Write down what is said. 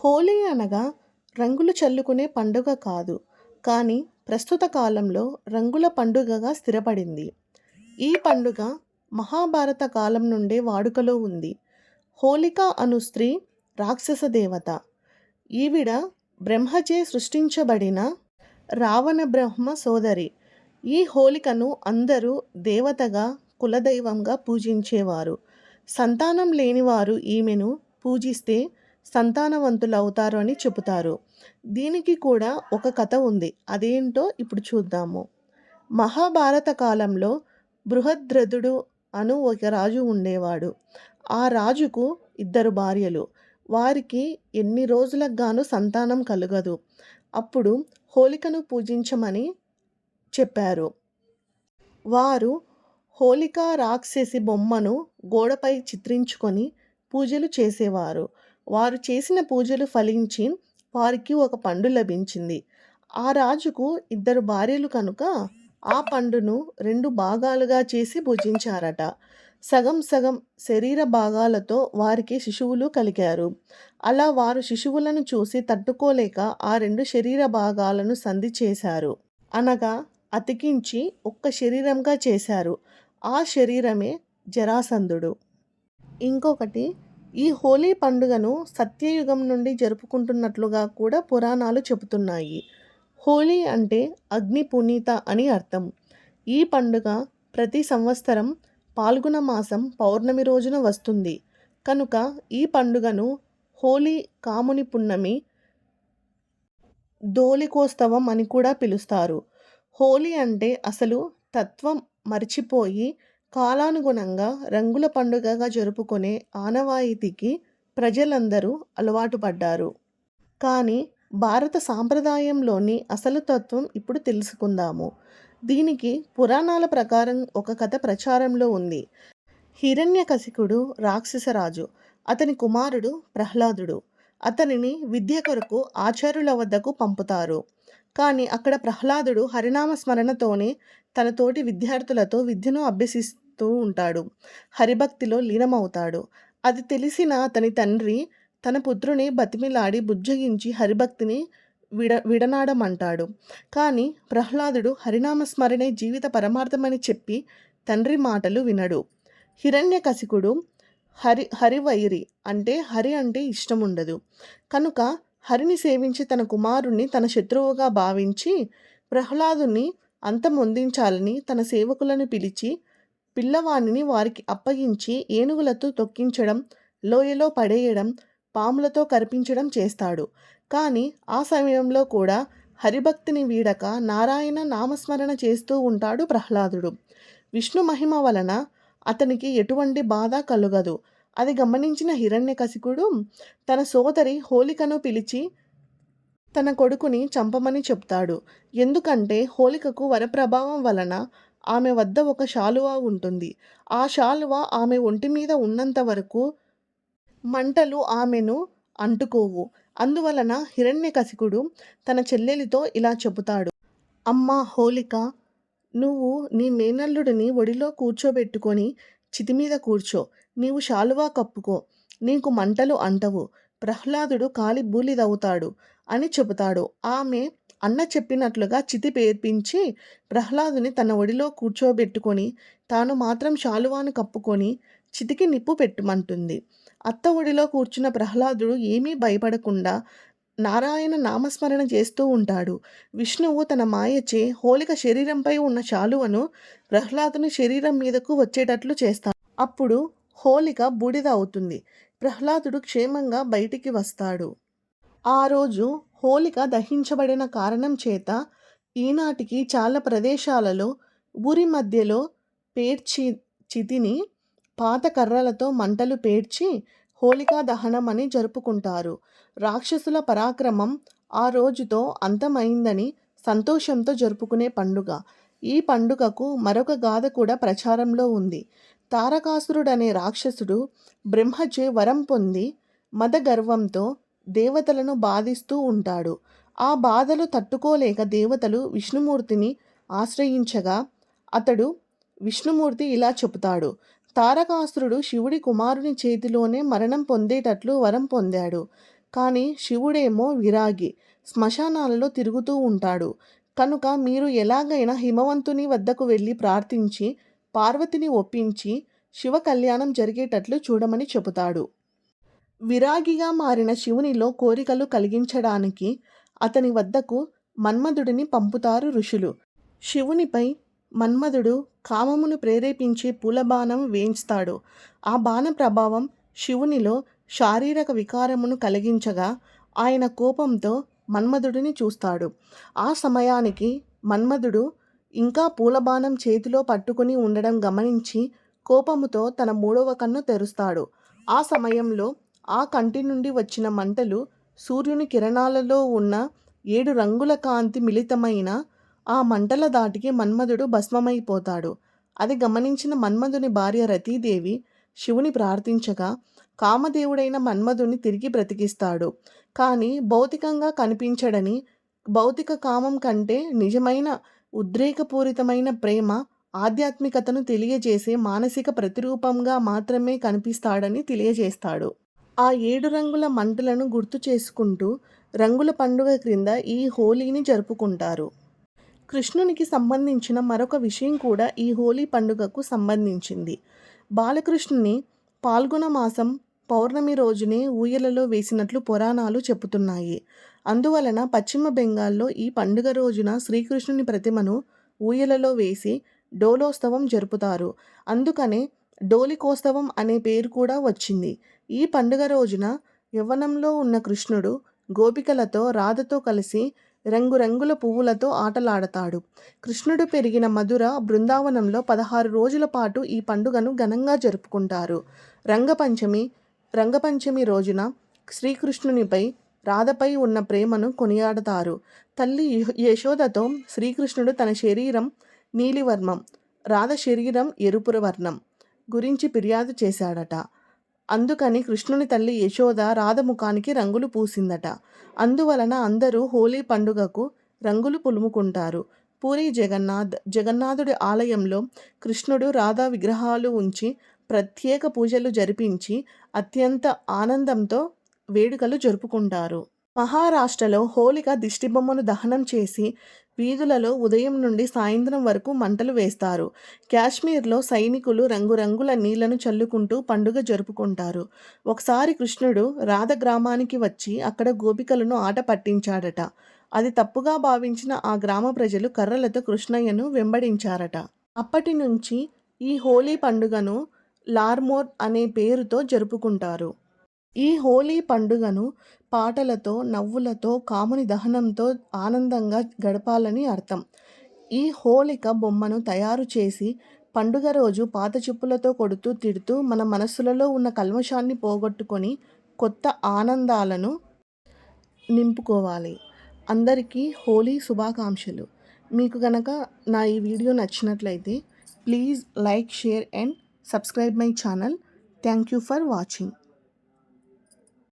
హోలీ అనగా రంగులు చల్లుకునే పండుగ కాదు కానీ ప్రస్తుత కాలంలో రంగుల పండుగగా స్థిరపడింది. ఈ పండుగ మహాభారత కాలం నుండే వాడుకలో ఉంది. హోలిక అను స్త్రీ రాక్షస దేవత. ఈవిడ బ్రహ్మచే సృష్టించబడిన రావణ బ్రహ్మ సోదరి. ఈ హోలికను అందరూ దేవతగా కులదైవంగా పూజించేవారు. సంతానం లేనివారు ఈమెను పూజిస్తే సంతానవంతులవుతారు అని చెబుతారు. దీనికి కూడా ఒక కథ ఉంది. అదేంటో ఇప్పుడు చూద్దాము. మహాభారత కాలంలో బృహద్రథుడు అను ఒక రాజు ఉండేవాడు. ఆ రాజుకు ఇద్దరు భార్యలు. వారికి ఎన్ని రోజులకు గాను సంతానం కలగదు. అప్పుడు హోలికను పూజించమని చెప్పారు. వారు హోలికా రాక్షసి బొమ్మను గోడపై చిత్రించుకొని పూజలు చేసేవారు. వారు చేసిన పూజలు ఫలించి వారికి ఒక పండు లభించింది. ఆ రాజుకు ఇద్దరు భార్యలు కనుక ఆ పండును రెండు భాగాలుగా చేసి భుజించారట. సగం సగం శరీర భాగాలతో వారికి శిశువులు కలిగారు. అలా వారు శిశువులను చూసి తట్టుకోలేక ఆ రెండు శరీర భాగాలను సంధి చేశారు. అనగా అతికించి ఒక్క శరీరంగా చేశారు. ఆ శరీరమే జరాసంధుడు. ఇంకొకటి ఈ హోలీ పండుగను సత్యయుగం నుండి జరుపుకుంటున్నట్లుగా కూడా పురాణాలు చెబుతున్నాయి. హోలీ అంటే అగ్ని పునీత అని అర్థం. ఈ పండుగ ప్రతి సంవత్సరం పాల్గొన మాసం పౌర్ణమి రోజున వస్తుంది. కనుక ఈ పండుగను హోలీ కాముని పున్నమి దోలికోత్సవం అని కూడా పిలుస్తారు. హోలీ అంటే అసలు తత్వం మర్చిపోయి కాలానుగుణంగా రంగుల పండుగగా జరుపుకునే ఆనవాయితీకి ప్రజలందరూ అలవాటు పడ్డారు. కానీ భారత సాంప్రదాయంలోని అసలు తత్వం ఇప్పుడు తెలుసుకుందాము. దీనికి పురాణాల ప్రకారం ఒక కథ ప్రచారంలో ఉంది. హిరణ్యకశికుడు రాక్షసరాజు. అతని కుమారుడు ప్రహ్లాదుడు. అతనిని విద్య కొరకు ఆచార్యుల వద్దకు పంపుతారు. కానీ అక్కడ ప్రహ్లాదుడు హరినామ స్మరణతోనే తన తోటి విద్యార్థులతో విద్యను అభ్యసిస్తూ ఉంటాడు. హరిభక్తిలో లీనమవుతాడు. అది తెలిసిన అతని తండ్రి తన పుత్రుని బతిమిలాడి బుజ్జగించి హరిభక్తిని విడ విడనాడమంటాడు. కానీ ప్రహ్లాదుడు హరినామస్మరణే జీవిత పరమార్థమని చెప్పి తండ్రి మాటలు వినడు. హిరణ్యకశికుడు హరి హరివైరి అంటే హరి అంటే ఇష్టం ఉండదు కనుక హరిని సేవించి తన కుమారుణ్ణి తన శత్రువుగా భావించి ప్రహ్లాదుని అంతమొందించాలని తన సేవకులను పిలిచి పిల్లవాణిని వారికి అప్పగించి ఏనుగులతో తొక్కించడం లోయలో పడేయడం పాములతో కరిపించడం చేస్తాడు. కానీ ఆ సమయంలో కూడా హరిభక్తిని వీడక నారాయణ నామస్మరణ చేస్తూ ఉంటాడు ప్రహ్లాదుడు. విష్ణు మహిమ వలన అతనికి ఎటువంటి బాధ కలుగదు. అది గమనించిన హిరణ్యకశికుడు తన సోదరి హోలికను పిలిచి తన కొడుకుని చంపమని చెప్తాడు. ఎందుకంటే హోలికకు వరప్రభావం వలన ఆమె వద్ద ఒక శాలువా ఉంటుంది. ఆ శాలువా ఆమె ఒంటి మీద ఉన్నంత వరకు మంటలు ఆమెను అంటుకోవు. అందువలన హిరణ్యకశికుడు తన చెల్లెలితో ఇలా చెబుతాడు. అమ్మా హోలిక నువ్వు నీ మేనల్లుడిని ఒడిలో కూర్చోబెట్టుకొని చితి మీద కూర్చో. నీవు శాలువా కప్పుకో. నీకు మంటలు అంటవు. ప్రహ్లాదుడు కాలి బూలిదవుతాడు. అని చెబుతాడు. ఆమె అన్న చెప్పినట్లుగా చితి పేర్పించి ప్రహ్లాదుని తన ఒడిలో కూర్చోబెట్టుకొని తాను మాత్రం శాలువాను కప్పుకొని చితికి నిప్పు పెట్టుమంటుంది. అత్త ఒడిలో కూర్చున్న ప్రహ్లాదుడు ఏమీ భయపడకుండా నారాయణ నామస్మరణ చేస్తూ ఉంటాడు. విష్ణువు తన మాయచే హోలిక శరీరంపై ఉన్న శాలువను ప్రహ్లాదుని శరీరం మీదకు వచ్చేటట్లు చేస్తాడు. అప్పుడు హోలిక బూడిద అవుతుంది. ప్రహ్లాదుడు క్షేమంగా బయటికి వస్తాడు. ఆ రోజు హోలిక దహించబడిన కారణం చేత ఈనాటికి చాలా ప్రదేశాలలో ఊరి మధ్యలో పేర్చి చితిని పాత కర్రలతో మంటలు పేర్చి హోలికా దహనం అని జరుపుకుంటారు. రాక్షసుల పరాక్రమం ఆ రోజుతో అంతమైందని సంతోషంతో జరుపుకునే పండుగ. ఈ పండుగకు మరొక గాథ కూడా ప్రచారంలో ఉంది. తారకాసురుడనే రాక్షసుడు బ్రహ్మచే వరం పొంది మదగర్వంతో దేవతలను బాధిస్తూ ఉంటాడు. ఆ బాధలు తట్టుకోలేక దేవతలు విష్ణుమూర్తిని ఆశ్రయించగా అతడు విష్ణుమూర్తి ఇలా చెబుతాడు. తారకాసురుడు శివుడి కుమారుని చేతిలోనే మరణం పొందేటట్లు వరం పొందాడు. కానీ శివుడేమో విరాగి శ్మశానాలలో తిరుగుతూ ఉంటాడు. కనుక మీరు ఎలాగైనా హిమవంతుని వద్దకు వెళ్ళి ప్రార్థించి పార్వతిని ఒప్పించి శివ కళ్యాణం జరిగేటట్లు చూడమని చెబుతాడు. విరాగిగా మారిన శివునిలో కోరికలు కలిగించడానికి అతని వద్దకు మన్మధుడిని పంపుతారు ఋషులు. శివునిపై మన్మధుడు కామమును ప్రేరేపించే పూలబాణం వేయిస్తాడు. ఆ బాణ ప్రభావం శివునిలో శారీరక వికారమును కలిగించగా ఆయన కోపంతో మన్మధుడిని చూస్తాడు. ఆ సమయానికి మన్మధుడు ఇంకా పూలబాణం చేతిలో పట్టుకుని ఉండడం గమనించి కోపముతో తన మూడవ కన్ను తెరుస్తాడు. ఆ సమయంలో ఆ కంటి నుండి వచ్చిన మంటలు సూర్యుని కిరణాలలో ఉన్న ఏడు రంగుల కాంతి మిళితమైన ఆ మంటల దాటికి మన్మధుడు భస్మమైపోతాడు. అది గమనించిన మన్మధుని భార్య రతీదేవి శివుని ప్రార్థించగా కామదేవుడైన మన్మధుని తిరిగి బ్రతికిస్తాడు. కానీ భౌతికంగా కనిపించడని భౌతిక కామం కంటే నిజమైన ఉద్రేకపూరితమైన ప్రేమ ఆధ్యాత్మికతను తెలియజేసే మానసిక ప్రతిరూపంగా మాత్రమే కనిపిస్తాడని తెలియజేస్తాడు. ఆ ఏడు రంగుల మంటలను గుర్తు చేసుకుంటూ రంగుల పండుగ క్రింద ఈ హోలీని జరుపుకుంటారు. కృష్ణునికి సంబంధించిన మరొక విషయం కూడా ఈ హోలీ పండుగకు సంబంధించింది. బాలకృష్ణుని పాల్గొన మాసం పౌర్ణమి రోజునే ఊయలలో వేసినట్లు పురాణాలు చెబుతున్నాయి. అందువలన పశ్చిమ బెంగాల్లో ఈ పండుగ రోజున శ్రీకృష్ణుని ప్రతిమను ఊయలలో వేసి డోలోత్సవం జరుపుతారు. అందుకనే డోలికోత్సవం అనే పేరు కూడా వచ్చింది. ఈ పండుగ రోజున యవ్వనంలో ఉన్న కృష్ణుడు గోపికలతో రాధతో కలిసి రంగురంగుల పువ్వులతో ఆటలాడతాడు. కృష్ణుడు పెరిగిన మధుర బృందావనంలో పదహారు రోజుల పాటు ఈ పండుగను ఘనంగా జరుపుకుంటారు. రంగపంచమి రంగపంచమి రోజున శ్రీకృష్ణునిపై రాధపై ఉన్న ప్రేమను కొనియాడతారు. తల్లి యశోదతో శ్రీకృష్ణుడు తన శరీరం నీలివర్ణం రాధ శరీరం ఎరుపుర వర్ణం. గురించి ఫిర్యాదు చేశాడట. అందుకని కృష్ణుని తల్లి యశోద రాధముఖానికి రంగులు పూసిందట. అందువలన అందరూ హోలీ పండుగకు రంగులు పులుముకుంటారు. పూరి జగన్నాథ్ జగన్నాథుడి ఆలయంలో కృష్ణుడు రాధా విగ్రహాలు ఉంచి ప్రత్యేక పూజలు జరిపించి అత్యంత ఆనందంతో వేడుకలు జరుపుకుంటారు. మహారాష్ట్రలో హోళిక దిష్టిబొమ్మను దహనం చేసి వీధులలో ఉదయం నుండి సాయంత్రం వరకు మంటలు వేస్తారు. కాశ్మీర్లో సైనికులు రంగురంగుల నీళ్ళను చల్లుకుంటూ పండుగ జరుపుకుంటారు. ఒకసారి కృష్ణుడు రాధ గ్రామానికి వచ్చి అక్కడ గోపికలను ఆట పట్టించాడట. అది తప్పుగా భావించిన ఆ గ్రామ ప్రజలు కర్రలతో కృష్ణయ్యను వెంబడించారట. అప్పటి నుంచి ఈ హోలీ పండుగను లార్మోర్ అనే పేరుతో జరుపుకుంటారు. ఈ హోలీ పండుగను పాటలతో నవ్వులతో కాముని దహనంతో ఆనందంగా గడపాలని అర్థం. ఈ హోళిక బొమ్మను తయారు చేసి పండుగ రోజు పాత చెప్పులతో కొడుతూ తిడుతూ మన మనస్సులలో ఉన్న కల్మషాన్ని పోగొట్టుకొని కొత్త ఆనందాలను నింపుకోవాలి. అందరికీ హోలీ శుభాకాంక్షలు. మీకు గనక నా ఈ వీడియో నచ్చినట్లయితే please like share and subscribe my channel. Thank you for watching.